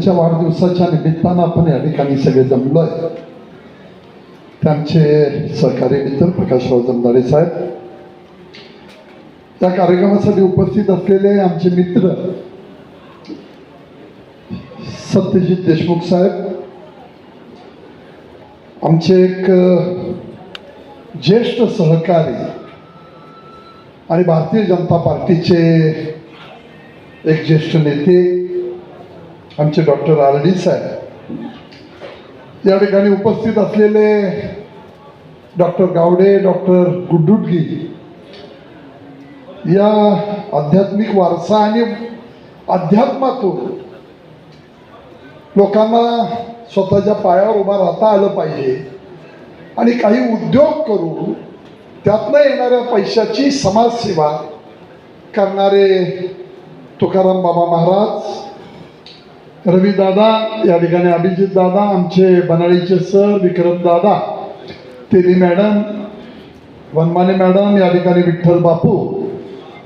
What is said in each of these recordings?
त्यांच्या वाढदिवसाच्या निमित्तानं आपण या ठिकाणी सगळे जमलो आहे त्यांचे सहकारी मित्र प्रकाशराव जमदारे साहेब. त्या कार्यक्रमासाठी उपस्थित असलेले आमचे मित्र सत्यजित देशमुख साहेब. आमचे एक ज्येष्ठ सहकारी आणि भारतीय जनता पार्टीचे एक ज्येष्ठ नेते आमचे डॉक्टर आर डी साहेब. या ठिकाणी उपस्थित असलेले डॉक्टर गावडे डॉक्टर गुड्डुडगी या आध्यात्मिक वारसा आणि अध्यात्मातून लोकांना स्वतःच्या पायावर उभा राहता आलं पाहिजे आणि काही उद्योग करून त्यातनं येणाऱ्या पैशाची समाजसेवा करणारे तुकाराम बाबा महाराज रवी दादा या ठिकाणी अभिजित दादा आमचे बनाळीचे सर विक्रम दादा तेली मॅडम वनमाने मॅडम या ठिकाणी विठ्ठल बापू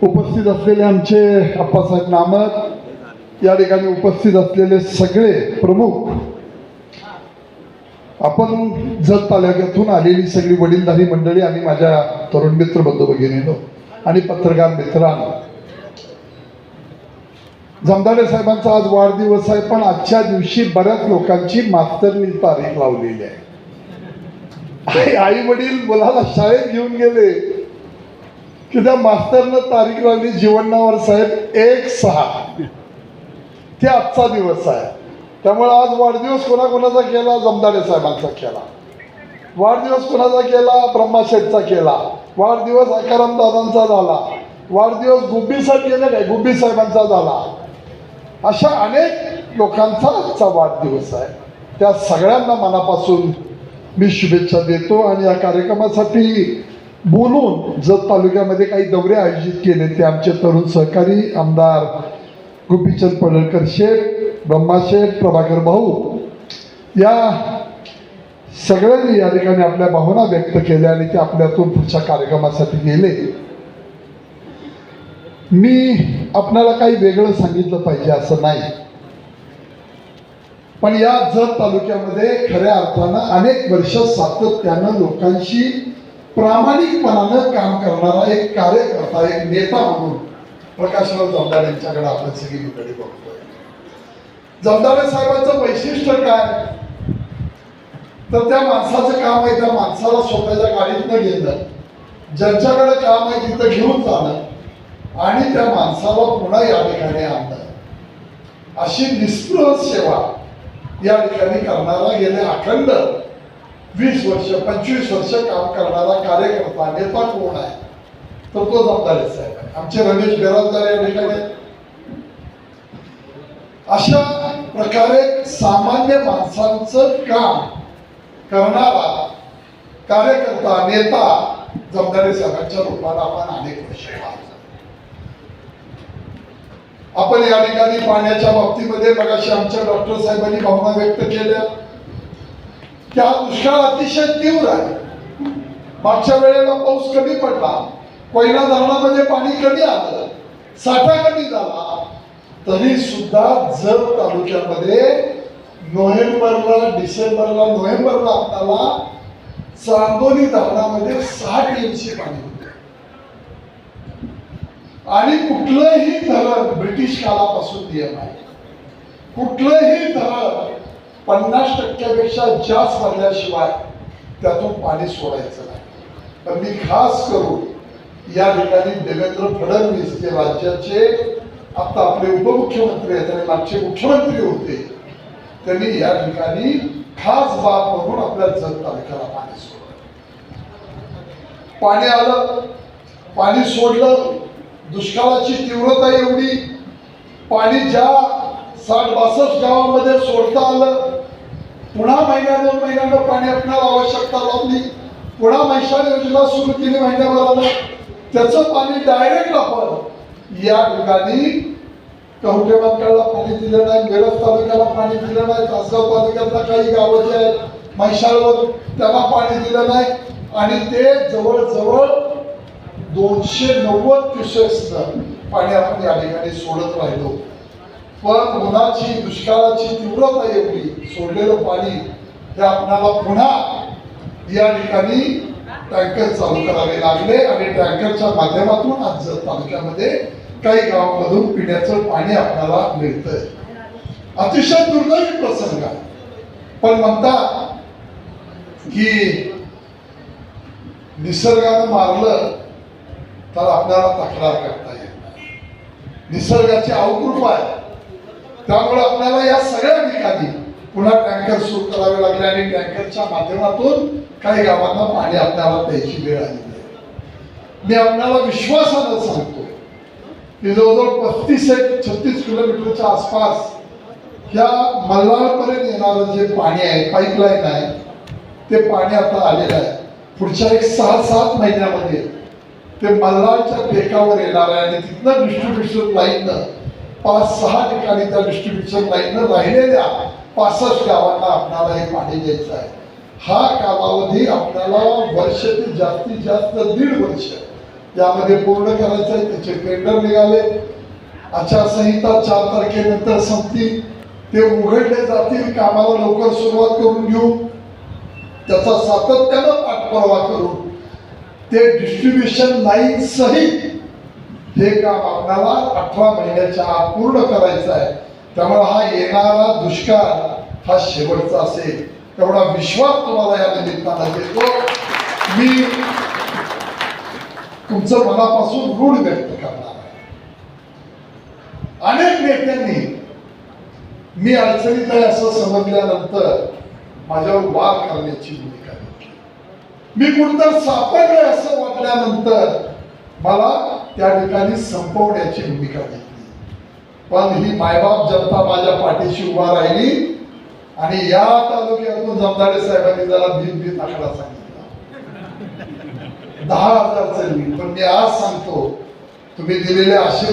उपस्थित असलेले आमचे अप्पासाहेब नामत या ठिकाणी उपस्थित असलेले सगळे प्रमुख. आपण जत तालुक्यातून आलेली सगळी वडीलधारी मंडळी आणि माझ्या तरुण मित्र बंधू भगिनीनो आणि पत्रकार मित्रांनो जमदाडे साहेबांचा आज वाढदिवस आहे पण आजच्या दिवशी बऱ्याच लोकांची मास्तरनी तारीख लावलेली आहे. आई वडील मुलाला शाळेत घेऊन गेले. की त्या मास्तरनं तारीख लावली जीवनावर साहेब एक सहा. ते आजचा दिवस आहे. त्यामुळे आज वाढदिवस कोणाकोणाचा केला? जमदाडे साहेबांचा केला. वाढदिवस कोणाचा केला? ब्रह्माशेठचा केला. वाढदिवस अकाराम दादांचा झाला. वाढदिवस गुब्बीसाठी केला काय? गुब्बी साहेबांचा झाला. अशा अनेक लोकांचा आजचा वाढदिवस आहे. त्या सगळ्यांना मनापासून मी शुभेच्छा देतो आणि या कार्यक्रमासाठी बोलून जत तालुक्यामध्ये काही दौरे आयोजित केले ते आमचे तरुण सहकारी आमदार गोपीचंद पडळकर शेठ ब्रह्मा शेठ प्रभाकर भाऊ या सगळ्यांनी या ठिकाणी आपल्या भावना व्यक्त केल्या आणि ते आपल्यातून पुढच्या कार्यक्रमासाठी गेले. मी आपणाला काही वेगळं सांगितलं पाहिजे असं नाही. पण या जत तालुक्यामध्ये खऱ्या अर्थानं अनेक वर्ष सातत्यानं लोकांशी प्रामाणिकपणानं काम करणारा एक कार्यकर्ता एक नेता म्हणून प्रकाशराव जमदार यांच्याकडे आपण सगळी मंडळी बघतोय. जमदारे साहेबांचं वैशिष्ट्य काय? तर त्या माणसाचं काम आहे त्या माणसाला स्वतःच्या गाडीत न घेणं. ज्यांच्याकडे काम आहे तिथं घेऊन जाणं. आणि त्या माणसाला पुन्हा या ठिकाणी आणलं. अशी निस्पृह सेवा या ठिकाणी करणारा गेले अखंड वीस वर्ष पंचवीस वर्ष काम करणारा कार्यकर्ता नेता कोण आहे? तर तो जबाबदारी साहेब आहे. आमचे रमेश बेराजदार या ठिकाणी अशा प्रकारे सामान्य माणसांचं काम करणारा कार्यकर्ता नेता जबाबदारी साहेबांच्या रूपाला आपण अनेक वर्ष पाहतो. आपण या ठिकाणी पाण्याच्या बाबतीमध्ये मगाशी आमच्या डॉक्टर साहेबांनी भावना व्यक्त केल्या. की हा दुष्काळ अतिशय तीव्र आहे. मागच्या वेळेला पाऊस कमी पडला. कोयना धरणामध्ये पाणी कमी आलं. साठा कमी झाला. तरी सुद्धा जर तालुक्यामध्ये नोव्हेंबरला डिसेंबरला नोव्हेंबरला आपल्याला चांदोली धरणामध्ये साठ इंची पाणी होते. आणि कुठलंही धरण नियम आहे. कुठलंही धरण पन्नास टक्क्यापेक्षा जास्त भरल्याशिवाय त्यातून पाणी सोडायचं नाही. पण मी खास करून या ठिकाणी देवेंद्र फडणवीस जे राज्याचे आता आपले उपमुख्यमंत्री आहेत आणि मागचे मुख्यमंत्री होते त्यांनी या ठिकाणी खास बाब म्हणून आपल्या जत तालुक्याला पाणी सोडलं. पाणी आलं पाणी सोडलं दुष्काळाची तीव्रता एवढी पाणी ज्या साठ बासष्ट गावामध्ये सोडता आलं पुन्हा महिन्या दोन महिन्यानं पाणी आपल्याला आवश्यकता लागली. पुन्हा मैशाल योजना सुरू केली महिन्याभरानं. त्याचं पाणी डायरेक्ट आपण या ठिकाणी कवठे मंडळाला पाणी दिलं नाही मिरज तालुक्याला पाणी दिलं नाही तासगाव तालुक्यातला काही गावं जे आहेत म्हैसाळवर त्यांना पाणी दिलं नाही. आणि ते जवळजवळ दोनशे नव्वद क्युसेक्स पाणी आपण या ठिकाणी सोडत राहिलो. पण उन्हाची दुष्काळाची तीव्रता एवढी सोडलेलं पाणी हे आपल्याला पुन्हा या ठिकाणी टँकर चालू करावे लागले आणि टँकरच्या माध्यमातून आज तालुक्यामध्ये काही गावांमधून पिण्याचं पाणी आपल्याला मिळतंय. अतिशय दुर्दैवी प्रसंग आहे. पण म्हणतात की निसर्गानं मारलं तर आपल्याला तक्रार करता येत निसर्गाची अवकृपा आहे. त्यामुळे आपल्याला या सगळ्या ठिकाणी पुन्हा टँकर सुरू करावे लागले आणि टँकरच्या माध्यमातून काही गावांना पाणी आपल्याला प्यायची वेळ आलेली आहे मी आपल्याला विश्वासानं सांगतो की जवळजवळ पस्तीस एक छत्तीस किलोमीटरच्या आसपास ह्या मल्हारपर्यंत येणारं जे पाणी आहे पाईपलाईन आहे ते पाणी आता आलेलं आहे. पुढच्या एक सहा सात महिन्यामध्ये ते मल्हारच्या टेकावर येणार आहे आणि तिथनं डिस्ट्रीब्युशन लाईननं पाच सहा ठिकाणी त्या डिस्ट्रीब्युशन लाईननं राहिलेल्या पासष्ट गावांना आपणाला हे पाणी द्यायचं आहे. हा कालावधी आपल्याला वर्ष ते जास्तीत जास्त दीड वर्ष यामध्ये पूर्ण करायचं आहे. त्याचे टेंडर निघाले. आचारसंहिता चार तारखेनंतर संपतील. ते उघडले जातील. कामाला लवकर सुरुवात करून घेऊ. त्याचा सातत्यानं पाठपुरावा करू ते डिस्ट्रीब्युशन लाईन सहित हे काम आपल्याला अठरा महिन्याच्या आत पूर्ण करायचं आहे. त्यामुळे हा येणारा दुष्काळ हा शेवटचा असेल. तेवढा विश्वास तुम्हाला या निमित्तानं देतो. मी तुमचं मनापासून ऋण व्यक्त करणार आहे. अनेक नेत्यांनी मी अडचणीत आहे असं समजल्यानंतर माझ्यावर वार करण्याची भूमिका मी कुठं सापडलोय असं वाटल्यानंतर मला त्या ठिकाणी संपवण्याची भूमिका घेतली. पण ही मायबाप जनता माझ्या पाठीशी उभा राहिली आणि या तालुक्यातून जमदाडे साहेबांनी जरा भीत भीत आकडा सांगितला. दहा हजार चालली पण मी आज सांगतो तुम्ही दिलेले आशीर्वाद